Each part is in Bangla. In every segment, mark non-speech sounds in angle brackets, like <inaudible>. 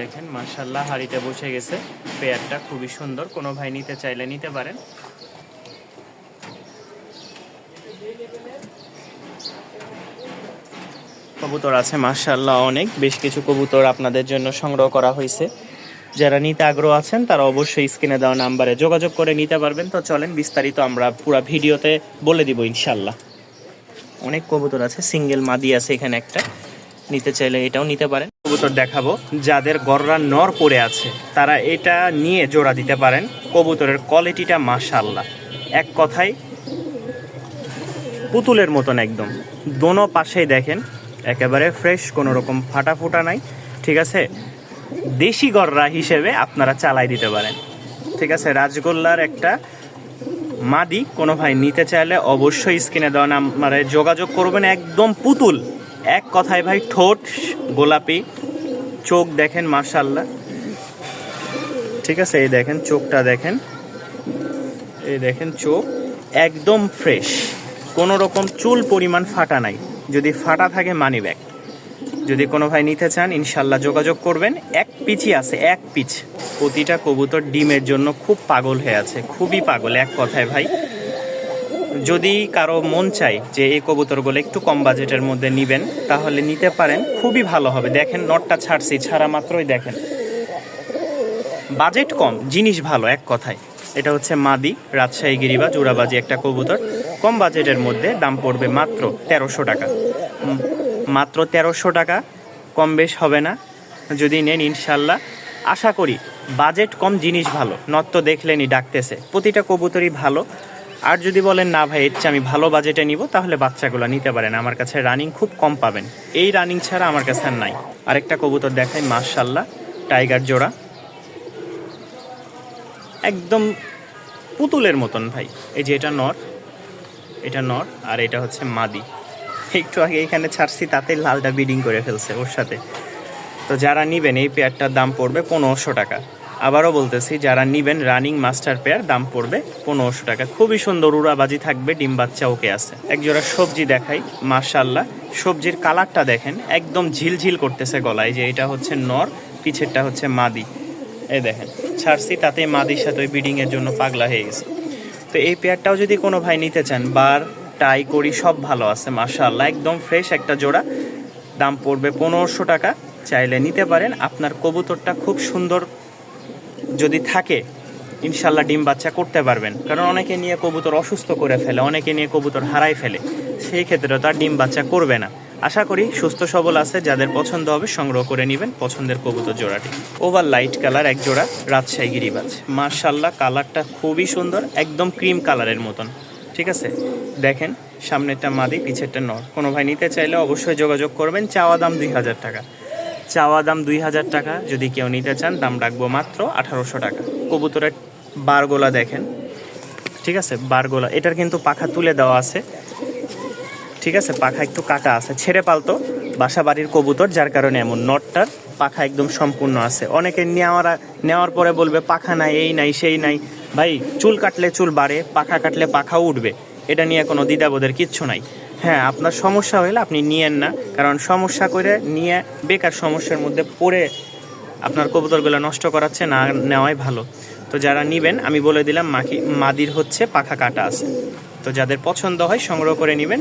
দেখেন মার্শাল্লাহ হাড়িতে বসে গেছে। পেয়ারটা খুবই সুন্দর, কোনো ভাই নিতে চাইলে নিতে পারেন। কবুতর আছে মার্শাল্লাহ অনেক। বেশ কিছু কবুতর আপনাদের জন্য সংগ্রহ করা হয়েছে। যারা নিতে আগ্রহ আছেন, তারা অবশ্যই স্ক্রিনে দেওয়া নাম্বারে যোগাযোগ করে নিতে পারবেন। তো চলেন, বিস্তারিত আমরা পুরো ভিডিওতে বলে দিব ইনশাল্লাহ অনেক কবুতর আছে, সিঙ্গেল মাদি আছে এখানে একটা। নিতে চাইলে এটাও নিতে পারেন। কবুতর দেখাবো, যাদের গররা নর পড়ে আছে। তারা এটা নিয়ে জোড়া দিতে পারেন। কবুতরের কোয়ালিটিটা মাশাল্লাহ এক কথায়, পুতুলের মতন একদম। দোনো পাশেই দেখেন, একেবারে ফ্রেশ কোনো রকম ফাটা ফুটা নাই, ঠিক আছে? দেশি গররা হিসেবে আপনারা চালাই দিতে পারেন। ঠিক আছে, রাজগোল্লার একটা মাদি, কোনো ভাই নিতে চাইলে অবশ্যই স্ক্রিনে দেওয়া নাম্বারে যোগাযোগ করবেন। একদম পুতুল। এক কথায় ভাই ঠোঁট, গোলাপি। চোখ দেখেন মার্শাল্লাহ ঠিক আছে, এই দেখেন, চোখটা দেখেন। এই দেখেন, চোখ একদম ফ্রেশ কোনো রকম চুল পরিমাণ ফাটা নাই। যদি ফাটা থাকে মানি ব্যাগ যদি কোনো ভাই নিতে চান ইনশাল্লাহ যোগাযোগ করবেন। এক পিচই আছে, এক পিচ। প্রতিটা কবুতর ডিমের জন্য খুব পাগল হয়ে আছে, খুবই পাগল, এক কথায় ভাই। যদি কারও মন চাই যে এই কবুতরগুলো একটু কম বাজেটের মধ্যে নিবেন, তাহলে নিতে পারেন, খুবই ভালো হবে। দেখেন, নটটা ছাড়ছি, ছাড়া মাত্রই দেখেন। বাজেট কম, জিনিস ভালো, এক কথায়। এটা হচ্ছে মাদি, রাজশাহী গিরিবা জোড়াবাজি একটা কবুতর। কম বাজেটের মধ্যে দাম পড়বে মাত্র তেরোশো টাকা। মাত্র তেরোশো টাকা, কম বেশ হবে না। যদি নেন, ইনশাল্লাহ। আশা করি, বাজেট কম, জিনিস ভালো। তো দেখলেনি ডাকতেছে। প্রতিটা কবুতরই ভালো। আর যদি বলেন, না ভাই, এর চেয়ে আমি ভালো বাজেটে নিব, তাহলে বাচ্চাগুলো নিতে পারেন। আমার কাছে রানিং খুব কম পাবেন। এই রানিং ছাড়া আমার কাছে আর নাই। আরেকটা কবুতর দেখাই মার্শাল্লাহ টাইগার জোড়া। একদম পুতুলের মতন ভাই। এই যে এটা নর এটা নর, আর এটা হচ্ছে মাদি। একটু আগে এখানে ছাড়ছি, তাতে লালটা বিডিং করে ফেলছে ওর সাথে। তো যারা নিবেন, এই পেয়ারটার দাম পড়বে পনেরোশো টাকা। আবারও বলতেছি, যারা নিবেন রানিং মাস্টার পেয়ার দাম পড়বে পনেরোশো টাকা। খুবই সুন্দর উড়াবাজি থাকবে, ডিম বাচ্চা ওকে আছে। একজোড়া সবজি দেখাই মার্শাল্লাহ সবজির কালারটা দেখেন, একদম ঝিলঝিল করতেছে গলায় যে এটা হচ্ছে নর, পিছেরটা হচ্ছে মাদি। এই দেখেন, ছাড়ছি তাতে মাদির সাথে ওই বিডিংয়ের জন্য পাগলা হয়ে গেছে। তো এই পেয়ারটাও যদি কোনো ভাই নিতে চান, বার টাই করি, সব ভালো আছে মার্শাল্লাহ একদম ফ্রেশ একটা জোড়া, দাম পড়বে পনেরোশো টাকা। চাইলে নিতে পারেন, আপনার কবুতরটা খুব সুন্দর যদি থাকে, ইনশাল্লাহ ডিম বাচ্চা করতে পারবেন। কারণ অনেকে নিয়ে কবুতর অসুস্থ করে ফেলে, অনেকে নিয়ে কবুতর হারাই ফেলে। সেই ক্ষেত্রে তার ডিম বাচ্চা করবে না। আশা করি সুস্থ সবল আছে, যাদের পছন্দ হবে সংগ্রহ করে নেবেন পছন্দের কবুতর জোড়াটি। ওভার লাইট কালার এক জোড়া রাজশাহী গিরিবাজ। মার্শাল্লাহ কালারটা খুবই সুন্দর, একদম ক্রিম কালারের মতন। ঠিক আছে? দেখেন, সামনেরটা মাদি, পিছেরটা নর। কোনো ভাই নিতে চাইলে অবশ্যই যোগাযোগ করবেন, চাওয়া দাম দুই হাজার টাকা। চাওয়া দাম দুই হাজার টাকা। যদি কেউ নিতে চান, দাম রাখব মাত্র আঠারোশো টাকা। কবুতরের বারগোলা দেখেন। ঠিক আছে, বারগোলা। এটার কিন্তু পাখা তুলে দেওয়া আছে। ঠিক আছে, পাখা একটু কাটা আছে। ছেড়ে পালতো বাসা বাড়ির কবুতর, যার কারণে এমন নটটার পাখা একদম সম্পূর্ণ আছে। অনেকে নেওয়ার নেওয়ার পরে বলবে, পাখা নাই, এই নাই, সেই নাই। ভাই, চুল কাটলে চুল বাড়ে, পাখা কাটলে পাখা উঠবে। এটা নিয়ে কোনো দ্বিধাবোধের কিচ্ছু নাই। হ্যাঁ আপনার সমস্যা হলে আপনি নিয়েন না। কারণ সমস্যা করে নিয়ে বেকার সমস্যার মধ্যে পড়ে আপনার কবুতরগুলো নষ্ট করাচ্ছে, না নেওয়াই ভালো। তো যারা নিবেন, আমি বলে দিলাম, মাকি, মাদির হচ্ছে পাখা কাটা আছে। তো যাদের পছন্দ হয়, সংগ্রহ করে নেবেন।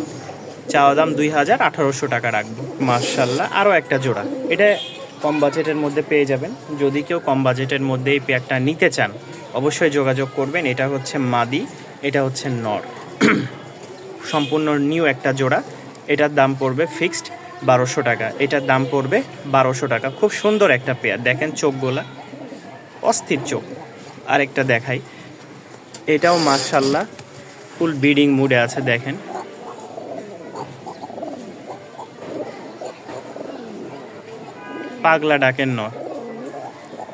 চাওয়া দাম দুই হাজার আঠারোশো টাকা রাখব। মার্শাল্লাহ আরও একটা জোড়া। এটা কম বাজেটের মধ্যে পেয়ে যাবেন। যদি কেউ কম বাজেটের মধ্যে এই পেয়ারটা নিতে চান, অবশ্যই যোগাযোগ করবেন। এটা হচ্ছে মাদি, এটা হচ্ছে নর। সম্পূর্ণ নিউ একটা জোড়া। এটার দাম পড়বে ফিক্সড বারোশো টাকা। এটার দাম পড়বে বারোশো টাকা। খুব সুন্দর একটা পেয়ার দেখেন চোখগুলা। অস্থির চোখ। আরেকটা দেখাই। এটাও মার্শাল্লাহ ফুল বিডিং মুডে আছে, দেখেন। পাগলা ডাকেন নর।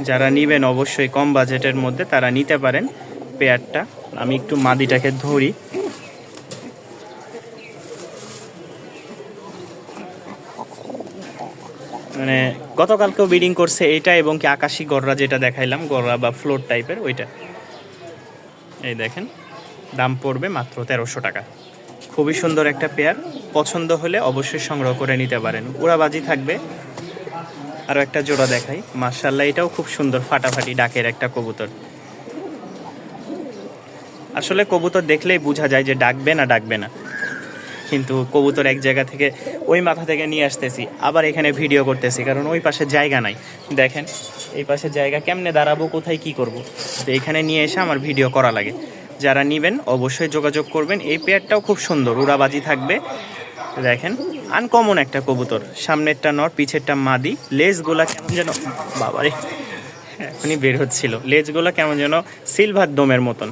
যারা নিবেন অবশ্যই কম বাজেটের মধ্যে তারা নিতে পারেন পেয়ারটা আমি একটু মাদিটাকে ধরি। মানে গতকালকেও বিডিং করছে এইটা এবং কি আকাশি গররা যেটা দেখাইলাম গররা বা ফ্লোর টাইপের ওইটা। এই দেখেন, দাম পড়বে মাত্র তেরোশো টাকা। খুবই সুন্দর একটা পেয়ার, পছন্দ হলে অবশ্যই সংগ্রহ করে নিতে পারেন। উড়াবাজি থাকবে। আরও একটা জোড়া দেখাই। মার্শাল্লাহ এটাও খুব সুন্দর ফাটাফাটি ডাকের একটা কবুতর। আসলে কবুতর দেখলেই বোঝা যায় যে ডাকবে না ডাকবে না। কিন্তু কবুতর এক জায়গা থেকে ওই মাথা থেকে নিয়ে আসতেছি। আবার এখানে ভিডিও করতেছি, কারণ ওই পাশে জায়গা নাই। দেখেন, এই পাশে জায়গা কেমনে দাঁড়াবো, কোথায় কি করব? তো এখানে নিয়ে এসে আমার ভিডিও করা লাগে। যারা নেবেন, অবশ্যই যোগাযোগ করবেন। এই পেয়ারটাও খুব সুন্দর, উড়াবাজি থাকবে। দেখেন আনকমন একটা কবুতর। সামনেরটা নর, পিছেরটা মাদি। লেজগুলা কেমন যেন, বাবারে, এখনই বের হচ্ছিল। লেজগুলা কেমন যেন সিলভার দমের মতন।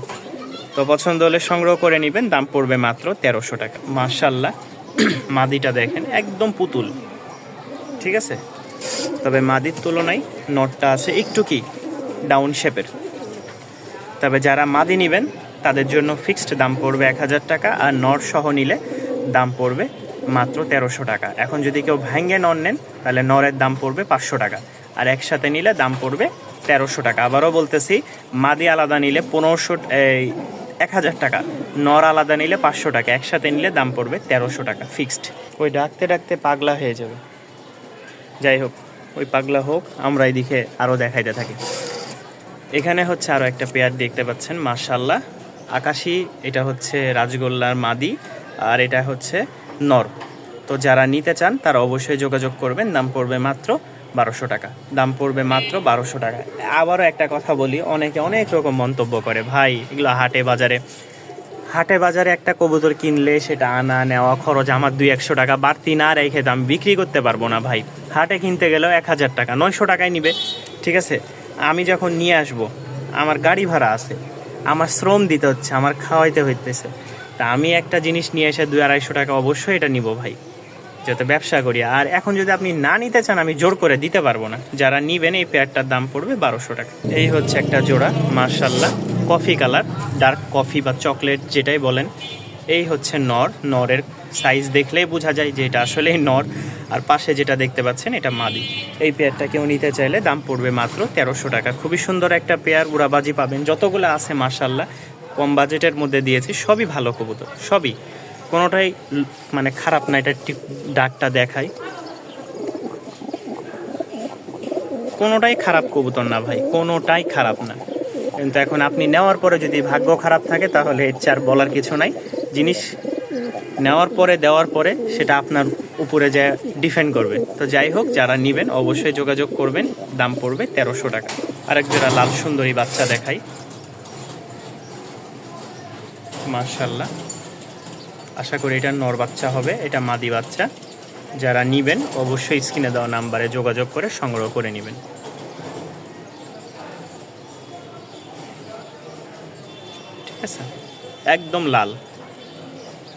তো পছন্দ হলে সংগ্রহ করে নেবেন। দাম পড়বে মাত্র তেরোশো টাকা। মার্শাল্লাহ <clears throat> মাদিটা দেখেন, একদম পুতুল। ঠিক আছে? তবে মাদির তুলনায় নটটা আছে একটু কি ডাউন শেপের। তবে যারা মাদি নেবেন, তাদের জন্য ফিক্সড দাম পড়বে এক হাজার টাকা আর নর সহ নিলে দাম পড়বে মাত্র তেরোশো টাকা। এখন যদি কেউ ভেঙ্গে নর নেন, তাহলে নরের দাম পড়বে পাঁচশো টাকা। আর একসাথে নিলে দাম পড়বে তেরোশো টাকা। আবারও বলতেছি, মাদি আলাদা নিলে পনেরোশো, এই এক হাজার টাকা। নর আলাদা নিলে পাঁচশো টাকা একসাথে নিলে দাম পড়বে তেরোশো টাকা ফিক্সড। ওই ডাকতে ডাকতে পাগলা হয়ে যাবে। যাই হোক ওই পাগলা হোক আমরা এদিকে আরও দেখাইতে থাকি। এখানে হচ্ছে আরও একটা পেয়ার দেখতে পাচ্ছেন মার্শাল্লাহ আকাশি এটা হচ্ছে রাজগোল্লার মাদি আর এটা হচ্ছে নর। তো যারা নিতে চান তারা অবশ্যই যোগাযোগ করবেন দাম পড়বে মাত্র বারোশো টাকা। দাম পড়বে মাত্র বারোশো টাকা। আবারও একটা কথা বলি, অনেকে অনেক রকম মন্তব্য করে, ভাই, এগুলো হাটে বাজারে হাটে বাজারে একটা কবুতর কিনলে সেটা আনা, নেওয়া খরচ আমার দুই একশো টাকা বাড়তি না রেখে দাম বিক্রি করতে পারব না, ভাই। হাটে কিনতে গেলেও এক হাজার টাকা, নয়শো টাকায় নিবে, ঠিক আছে? আমি যখন নিয়ে আসব, আমার গাড়ি ভাড়া আছে, আমার শ্রম দিতে হচ্ছে, আমার খাওয়াইতে হইতেছে। তা আমি একটা জিনিস নিয়ে এসে দুই আড়াইশো টাকা অবশ্যই এটা নিব, ভাই। যাতে ব্যবসা করি, আর এখন যদি আপনি না নিতে চান, আমি জোর করে দিতে পারব না। যারা নিবেন, এই পেয়ারটার দাম পড়বে বারোশো টাকা। এই হচ্ছে একটা জোড়া মার্শাল্লাহ কফি কালার, ডার্ক কফি বা চকলেট যেটাই বলেন। এই হচ্ছে নর, নরের সাইজ দেখলেই বোঝা যায় যে এটা আসলেই নর। আর পাশে যেটা দেখতে পাচ্ছেন, এটা মাদি। এই পেয়ারটা কেউ নিতে চাইলে দাম পড়বে মাত্র তেরোশো টাকা। খুবই সুন্দর একটা পেয়ার, উড়াবাজি পাবেন। যতগুলো আছে মার্শাল্লাহ কম বাজেটের মধ্যে দিয়েছি, সবই ভালো কবুতর, সবই। কোনোটাই মানে খারাপ না, এটা ডাকটা দেখাই কোনোটাই খারাপ কবুতর না ভাই, কোনোটাই খারাপ না। কিন্তু এখন আপনি নেওয়ার পরে যদি ভাগ্য খারাপ থাকে, তাহলে এর চার বলার কিছু নাই। জিনিস নেওয়ার পরে, দেওয়ার পরে সেটা আপনার উপরে যা ডিফেন্ড করবে। তো যাই হোক, যারা নেবেন, অবশ্যই যোগাযোগ করবেন। দাম পড়বে তেরোশো টাকা। আরেক জোড়া লাল সুন্দরী বাচ্চা দেখাই। মার্শাল্লাহ আশা করি এটা নর বাচ্চা হবে, এটা মাদি বাচ্চা। যারা নিবেন, অবশ্যই স্ক্রিনে দেওয়া নাম্বারে যোগাযোগ করে সংগ্রহ করে নেবেন। ঠিক আছে? একদম লাল।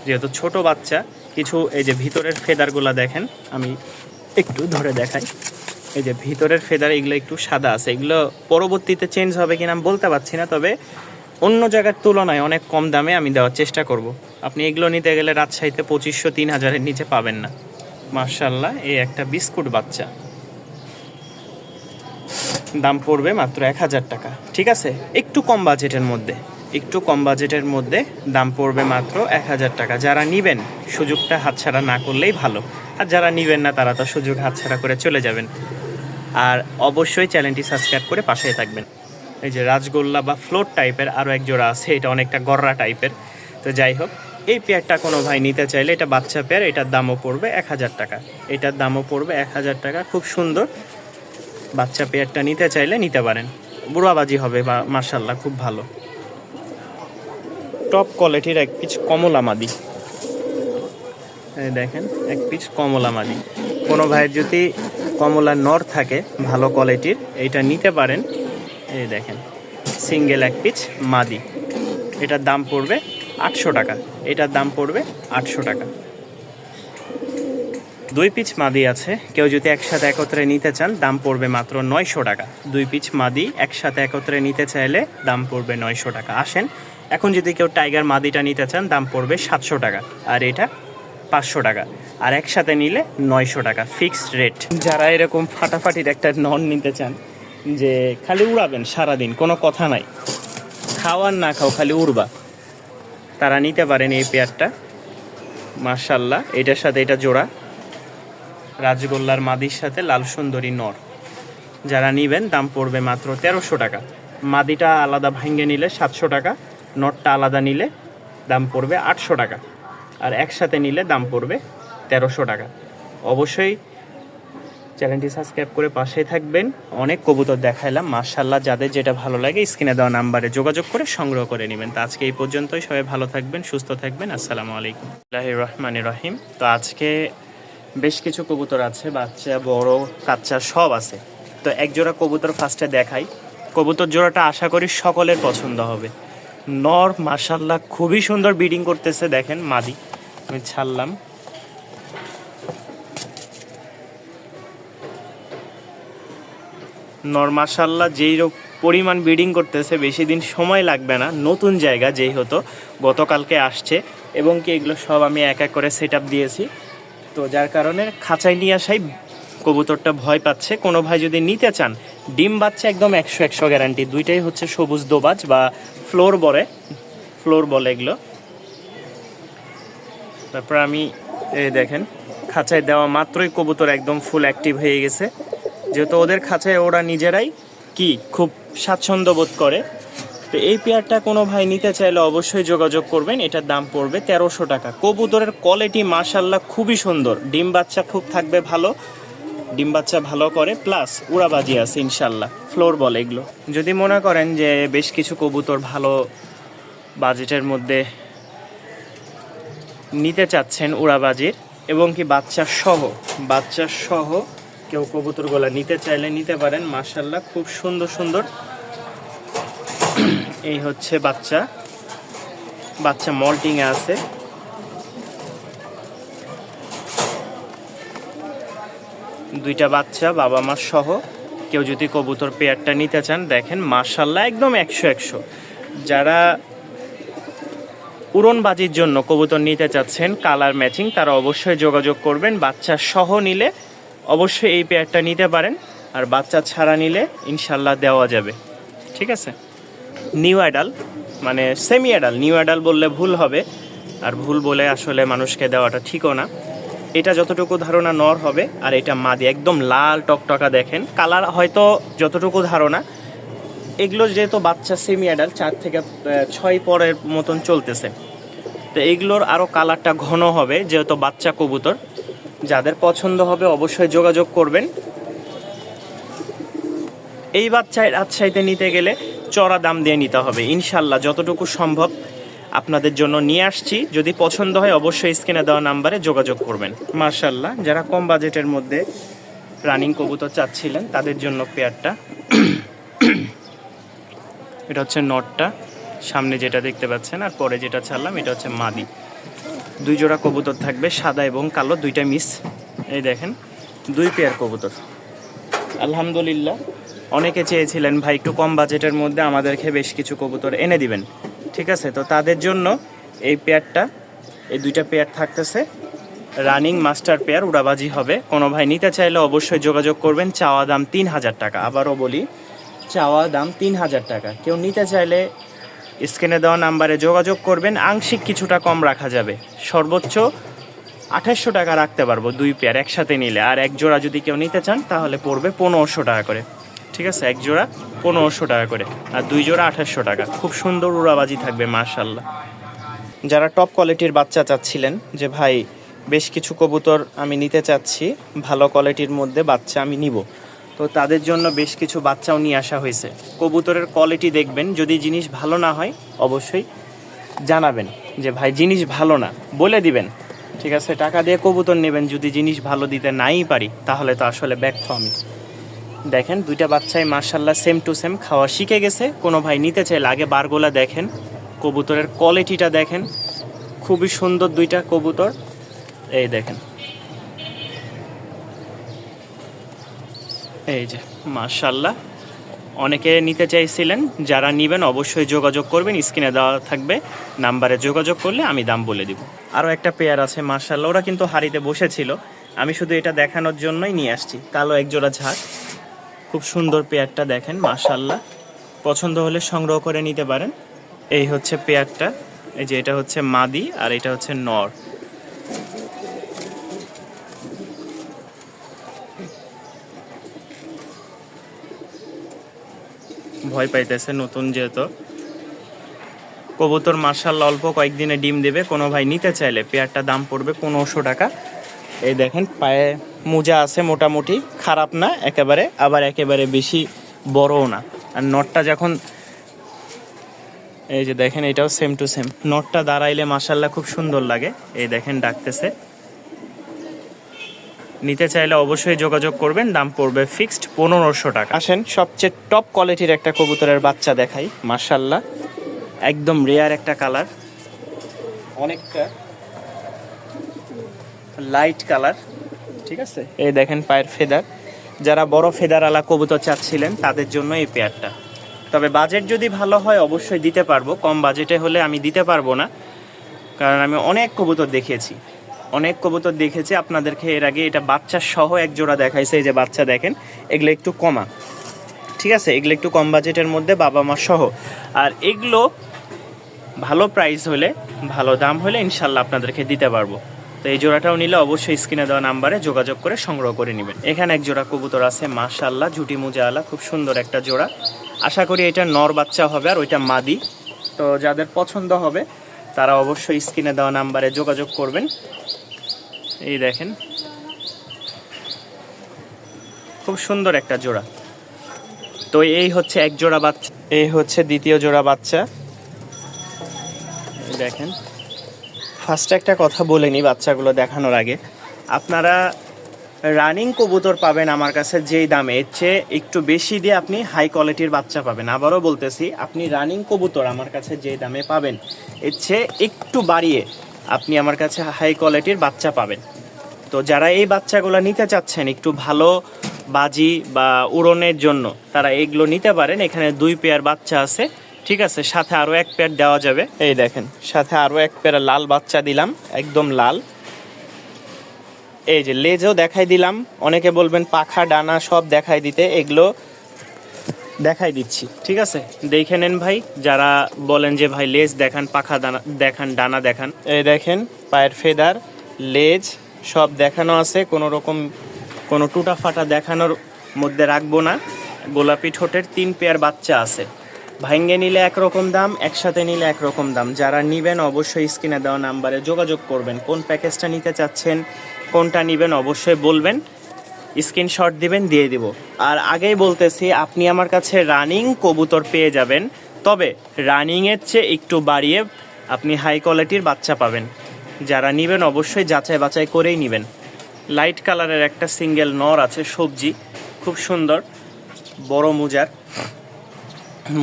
যেহেতু ছোট বাচ্চা, কিছু এই যে ভিতরের ফেদারগুলো দেখেন, আমি একটু ধরে দেখাই। এই যে ভিতরের ফেদার, এগুলো একটু সাদা আছে। এগুলো পরবর্তীতে চেঞ্জ হবে কিনা আমি বলতে পারছি না, তবে অন্য জায়গার তুলনায় অনেক কম দামে আমি দেওয়ার চেষ্টা করব। আপনি এগুলো নিতে গেলে রাজশাহীতে পঁচিশশো, তিন হাজারের নিচে পাবেন না। মার্শাল্লাহ এই একটা বিস্কুট বাচ্চা। দাম পড়বে মাত্র এক হাজার টাকা। ঠিক আছে? একটু কম বাজেটের মধ্যে। একটু কম বাজেটের মধ্যে দাম পড়বে মাত্র এক হাজার টাকা। যারা নিবেন, সুযোগটা হাতছাড়া না করলেই ভালো। আর যারা নিবেন না, তারা তো সুযোগ হাতছাড়া করে চলে যাবেন। আর অবশ্যই চ্যানেলটি সাবস্ক্রাইব করে পাশে থাকবেন। এই যে রাজগোল্লা বা ফ্লোর টাইপের আরও এক জোড়া আছে, এটা অনেকটা গররা টাইপের। তো যাই হোক, এই পেয়ারটা কোনো ভাই নিতে চাইলে এটা বাচ্চা পেয়ার এটার দামও পড়বে এক হাজার টাকা। এটার দামও পড়বে এক হাজার টাকা, খুব সুন্দর। বাচ্চা পেয়ারটা নিতে চাইলে নিতে পারেন। বুড়াবাজি হবে বা মার্শাল্লাহ খুব ভালো। টপ কোয়ালিটির এক পিচ কমলা মাদি। দেখেন, এক পিচ কমলা মাদি। কোনো ভাইয়ের যদি কমলা নর থাকে, ভালো কোয়ালিটির এইটা নিতে পারেন। এই দেখেন সিঙ্গেল এক পিচ মাদি। এটার দাম পড়বে আটশো টাকা। এটার দাম পড়বে আটশো টাকা। দুই পিচ মাদি আছে। কেউ যদি একসাথে একত্রে নিতে চান, দাম পড়বে মাত্র নয়শো টাকা। দুই পিচ মাদি একসাথে একত্রে নিতে চাইলে দাম পড়বে নয়শো টাকা। আসেন, এখন যদি কেউ টাইগার মাদিটা নিতে চান, দাম পড়বে সাতশো টাকা। আর এটা পাঁচশো টাকা। আর একসাথে নিলে নয়শো টাকা ফিক্সড রেট যারা এরকম ফাটাফাটির একটা নন নিতে চান যে খালি উড়াবেন সারাদিন, কোনো কথা নাই। খাওয়ার না খাও, খালি উড়বা। তারা নিতে পারেন এই পেয়ারটা। মার্শাল্লাহ এটার সাথে এটা জোড়া। রাজগোল্লার মাদির সাথে লাল সুন্দরী নর। যারা নিবেন, দাম পড়বে মাত্র তেরোশো টাকা। মাদিটা আলাদা ভাঙ্গে নিলে সাতশো টাকা নটটা আলাদা নিলে দাম পড়বে আটশো টাকা। আর একসাথে নিলে দাম পড়বে তেরোশো টাকা। অবশ্যই চ্যানেলটি সাবস্ক্রাইব করে পাশেই থাকবেন। অনেক কবুতর দেখাইলাম মার্শাল্লাহ যাদের যেটা ভালো লাগে স্ক্রিনে দেওয়া নাম্বারে যোগাযোগ করে সংগ্রহ করে নেবেন। তো আজকে এই পর্যন্তই, সবাই ভালো থাকবেন, সুস্থ থাকবেন, আসসালামু আলাইকুম। রহমান রহিম। তো আজকে বেশ কিছু কবুতর আছে, বাচ্চা, বড়, কাচ্চা, সব আছে। তো এক জোড়া কবুতর ফার্স্টে দেখাই। কবুতর জোড়াটা আশা করি সকলের পছন্দ হবে। নর মার্শাল্লাহ খুবই সুন্দর ব্রিডিং করতেছে, দেখেন, মাদি। আমি ছাড়লাম। নর মার্শাল্লাহ যেই পরিমাণ ব্রিডিং করতেছে, বেশি দিন সময় লাগবে না। নতুন জায়গা যেই হতো, গতকালকে আসছে। এবং কি এগুলো সব আমি এক এক করে সেট দিয়েছি। তো যার কারণে খাঁচায় নিয়ে আসাই কবুতরটা ভয় পাচ্ছে। কোনো ভাই যদি নিতে চান, ডিম বাচ্চা একদম একশো একশো গ্যারান্টি দুইটাই হচ্ছে সবুজ দোবাজ বা ফ্লোর বলে। ফ্লোর বলে এগুলো। তারপর আমি এই দেখেন, খাঁচায় দেওয়া মাত্রই কবুতর একদম ফুল অ্যাক্টিভ হয়ে গেছে। যেহেতু ওদের খাঁচায় ওরা নিজেরাই কি খুব স্বাচ্ছন্দ্য বোধ করে। তো এই পেয়ারটা কোনো ভাই নিতে চাইলে অবশ্যই যোগাযোগ করবেন। এটার দাম পড়বে তেরোশো টাকা। কবুতরের কোয়ালিটি মার্শাল্লাহ খুবই সুন্দর। ডিম বাচ্চা খুব থাকবে ভালো। ডিম বাচ্চা ভালো করে প্লাস উড়াবাজি আছে ইনশাল্লাহ ফ্লোর বল এগুলো। যদি মনে করেন যে বেশ কিছু কবুতর ভালো বাজেটের মধ্যে নিতে চাচ্ছেন উড়াবাজির, এবং কি বাচ্চা সহ বাচ্চা সহ কেউ কবুতরগুলা নিতে চাইলে নিতে পারেন। মার্শাল্লাহ খুব সুন্দর সুন্দর। এই হচ্ছে বাচ্চা। বাচ্চা মল্টিং আছে। দুইটা বাচ্চা, বাবা মা সহ। কেউ যদি কবুতর পেয়ারটা নিতে চান, দেখেন মার্শাল্লাহ একদম একশো একশো। যারা উড়নবাজির জন্য কবুতর নিতে চাচ্ছেন, কালার ম্যাচিং, তারা অবশ্যই যোগাযোগ করবেন। বাচ্চা সহ নিলে অবশ্যই এই পেয়ারটা নিতে পারেন, আর বাচ্চা ছাড়া নিলে ইনশাল্লাহ দেওয়া যাবে। ঠিক আছে? নিউ অ্যাডাল মানে সেমি অ্যাডাল নিউ অ্যাডাল বললে ভুল হবে, আর ভুল বলে আসলে মানুষকে দেওয়াটা ঠিকও না। এটা যতটুকু ধারণা নর হবে, আর এটা মাদি, একদম লাল টকটকা দেখেন। কালার হয়তো যতটুকু ধারণা, এগুলো যেহেতু বাচ্চা সেমি অ্যাডাল চার থেকে ছয় পরের মতন চলতেছে। তো এগুলোর আরও কালারটা ঘন হবে, যেহেতু বাচ্চা কবুতর। যাদের পছন্দ হবে অবশ্যই যোগাযোগ করবেন। এই বাচ্চায় রাজশাহীতে নিতে গেলে চড়া দাম দিয়ে নিতে হবে। ইনশাল্লাহ যতটুকু সম্ভব আপনাদের জন্য নিয়ে আসছি। যদি পছন্দ হয় অবশ্যই স্ক্রিনে দেওয়া নাম্বারে যোগাযোগ করবেন। মার্শাল্লাহ, যারা কম বাজেটের মধ্যে রানিং কবুতর চাচ্ছিলেন, তাদের জন্য পেয়ারটা। এটা হচ্ছে নটটা। সামনে যেটা দেখতে পাচ্ছেন আর পরে যেটা ছাড়লাম, এটা হচ্ছে মাদি। দুই জোড়া কবুতর থাকবে, সাদা এবং কালো, দুইটা মিস। এই দেখেন, দুই পেয়ার কবুতর। আলহামদুলিল্লাহ, অনেকে চেয়েছিলেন, ভাই, একটু কম বাজেটের মধ্যে আমাদেরকে বেশ কিছু কবুতর এনে দিবেন। ঠিক আছে, তো তাদের জন্য এই পেয়ারটা এই দুইটা পেয়ার থাকতেছে। রানিং মাস্টার পেয়ার উড়াবাজি হবে। কোনো ভাই নিতে চাইলে অবশ্যই যোগাযোগ করবেন, চাওয়া দাম তিন হাজার টাকা। আবারও বলি, চাওয়া দাম তিন হাজার টাকা। কেউ নিতে চাইলে স্ক্রিনে দেওয়া নাম্বারে যোগাযোগ করবেন। আংশিক কিছুটা কম রাখা যাবে। সর্বোচ্চ আঠাশশো টাকা রাখতে পারব দুই পেয়ার একসাথে নিলে। আর এক জোড়া যদি কেউ নিতে চান, তাহলে পড়বে পনেরোশো টাকা করে। ঠিক আছে? এক জোড়া পনেরোশো টাকা করে। আর দুই জোড়া আঠাশশো টাকা। খুব সুন্দর উড়াবাজি থাকবে মার্শাল্লাহ যারা টপ কোয়ালিটির বাচ্চা চাচ্ছিলেন যে, ভাই, বেশ কিছু কবুতর আমি নিতে চাচ্ছি, ভালো কোয়ালিটির মধ্যে বাচ্চা আমি নিব। তো তাদের জন্য বেশ কিছু বাচ্চাও নিয়ে আসা হয়েছে। কবুতরের কোয়ালিটি দেখবেন, যদি জিনিস ভালো না হয়, অবশ্যই জানাবেন যে, ভাই, জিনিস ভালো না। বলে দিবেন। ঠিক আছে, টাকা দিয়ে কবুতর নেবেন, যদি জিনিস ভালো দিতে নাই পারি, তাহলে তো আসলে ব্যর্থ আমি। দেখেন, দুইটা বাচ্চাই মার্শাল্লাহ সেম টু সেম খাওয়া শিখে গেছে। কোনো ভাই নিতে চাইলে আগে বারগোলা দেখেন, কবুতরের কোয়ালিটিটা দেখেন। খুবই সুন্দর দুইটা কবুতর। এই দেখেন এই যে মার্শাল্লাহ অনেকে নিতে চাইছিলেন, যারা নেবেন অবশ্যই যোগাযোগ করবেন, স্ক্রিনে দেওয়া থাকবে, নাম্বারে যোগাযোগ করলে আমি দাম বলে দিব। আরও একটা পেয়ার আছে মার্শাল্লাহ ওরা কিন্তু হাড়িতে বসেছিল। আমি শুধু এটা দেখানোর জন্যই নিয়ে আসছি, কালো একজোড়া ঝাঁক খুব সুন্দর পেয়ারটা দেখেন মাশাল্লাহ পছন্দ হলে সংগ্রহ করে নিতে পারেন। এই হচ্ছে পেয়ারটা, এই যে এটা হচ্ছে মাদি, আর এটা হচ্ছে নর। ভয় পাইতেছে নতুন যেহেতু। কবুতর মার্শাল অল্প কয়েকদিনে ডিম দেবে, কোনো ভাই নিতে চাইলে। পেয়ারটা দাম পড়বে পনেরোশো টাকা। এই দেখেন, পায়ে মোজা আছে মোটামুটি, খারাপ না, একেবারে, আবার একেবারে বেশি বড়ও না। আর নটটা যখন, এই যে দেখেন, এটাও সেম টু সেম নটটা দাঁড়াইলে মাসাল্লাহ খুব সুন্দর লাগে। এই দেখেন, ডাকতেছে। নিতে চাইলে অবশ্যই যোগাযোগ করবেন। দাম পড়বে ফিক্সড পনেরোশো টাকা। আসেন, সবচেয়ে টপ কোয়ালিটির একটা কবুতরের বাচ্চা দেখাই। মার্শাল্লাহ একদম রেয়ার একটা কালার অনেকটা লাইট কালার ঠিক আছে? এই দেখেন পায়ের ফেদার যারা বড় ফেদারওয়ালা কবুতর চাচ্ছিলেন, তাদের জন্য এই পেয়ারটা তবে বাজেট যদি ভালো হয়, অবশ্যই দিতে পারব। কম বাজেটে হলে আমি দিতে পারব না। কারণ আমি অনেক কবুতর দেখিয়েছি। অনেক কবুতর দেখেছি, আপনাদেরকে এর আগে এটা বাচ্চা সহ এক জোড়া দেখাইছে, এই যে বাচ্চা দেখেন, এগুলো একটু কমা। ঠিক আছে? এগুলো একটু কম বাজেটের মধ্যে বাবা মা সহ। আর এগুলো ভালো প্রাইস হলে, ভালো দাম হলে ইনশাল্লাহ আপনাদেরকে দিতে পারব। তো এই জোড়াটাও নিলে অবশ্যই স্ক্রিনে দেওয়া নাম্বারে যোগাযোগ করে সংগ্রহ করে নেবেন। এখানে এক জোড়া কবুতর আছে মাশাল্লাহ ঝুটি মুজাওয়ালা খুব সুন্দর একটা জোড়া। আশা করি এটা নর বাচ্চা হবে আর ওইটা মাদি। তো যাদের পছন্দ হবে, তারা অবশ্যই স্ক্রিনে দেওয়া নাম্বারে যোগাযোগ করবেন। এই দেখেন। খুব সুন্দর একটা জোড়া। তো এই হচ্ছে এক জোড়া বাচ্চা। এই হচ্ছে দ্বিতীয় জোড়া বাচ্চা। এই দেখেন। ফার্স্ট একটা কথা বলে নিই বাচ্চাগুলো দেখানোর আগে। আপনারা রানিং কবুতর পাবেন আমার কাছে যেই দামে। এর চেয়ে একটু বেশি দিয়ে আপনি হাই কোয়ালিটির বাচ্চা পাবেন। আবারও বলতেছি আপনি রানিং কবুতর আমার কাছে যেই দামে পাবেন। এর চেয়ে একটু বাড়িয়ে আপনি আমার কাছে হাই কোয়ালিটির বাচ্চা পাবেন। তো যারা এই বাচ্চাগুলো নিতে চাচ্ছেন একটু ভালো বাজি বা উড়নের জন্য, তারা এগুলো নিতে পারেন। এখানে দুই পেয়ার বাচ্চা আছে, ঠিক আছে? সাথে আরও এক পেয়ার দেওয়া যাবে। এই দেখেন, সাথে আরও এক পেয়ার লাল বাচ্চা দিলাম, একদম লাল। এই যে লেজও দেখাই দিলাম, অনেকে বলবেন পাখা, ডানা সব দেখাই দিতে। এগুলো দেখাই দিচ্ছি, ঠিক আছে? দেখে নেন ভাই, যারা বলেন যে ভাই লেজ দেখান, পাখা দানা দেখান, ডানা দেখান। এই দেখেন, পায়ের ফেদার, লেজ, সব দেখানো আছে, কোনো রকম কোনো টুটা ফাটা দেখানোর মধ্যে রাখব না। গোলাপি ঠোঁটের তিন পেয়ার বাচ্চা আছে। ভাঙ্গে নিলে একরকম দাম, একসাথে নিলে একরকম দাম। যারা নিবেন অবশ্যই স্ক্রিনে দেওয়া নাম্বারে যোগাযোগ করবেন। কোন প্যাকেজটা নিতে চাচ্ছেন, কোনটা নিবেন অবশ্যই বলবেন। স্ক্রিনশট দিবেন, দিয়ে দিব। আর আগেই বলতেছি, আপনি আমার কাছে রানিং কবুতর পেয়ে যাবেন, তবে রানিংয়ের চেয়ে একটু বাড়িয়ে আপনি হাই কোয়ালিটির বাচ্চা পাবেন। যারা নিবেন অবশ্যই যাচাই বাছাই করেই নেবেন। লাইট কালারের একটা সিঙ্গেল নর আছে, সবজি, খুব সুন্দর, বড় মুজার।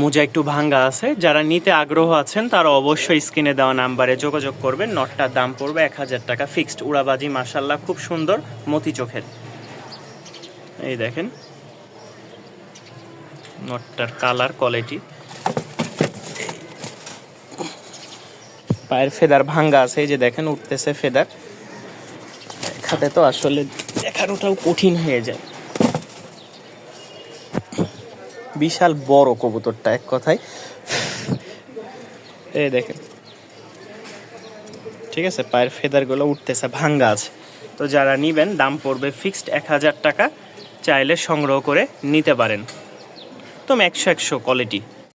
মোজা একটু ভাঙ্গা আছে, যারা নিতে আগ্রহ আছেন, তারা অবশ্যই স্ক্রিনে দেওয়া নাম্বারে যোগাযোগ করবেন নটটার দাম পড়বে এক হাজার টাকা ফিক্সড উড়াবাজি মাসাল্লাহ খুব সুন্দর, মতি চোখের। এই দেখেন। নটটার কালার, কোয়ালিটি। পায়ের ফেদার ভাঙ্গা আছে, এই যে দেখেন, উঠতেছে ফেদার। খাতে তো আসলে দেখানোটাও কঠিন হয়ে যায়। বিশাল বড় কবুতরটা, এক কথায়। এই দেখেন। ঠিক আছে, পায়ের ফেদারগুলো উঠতেছে, ভাঙ্গা আছে। তো যারা নিবেন, দাম পড়বে ফিক্সড এক হাজার টাকা। চাইলে সংগ্রহ করে নিতে পারেন। তো একশো একশো কোয়ালিটি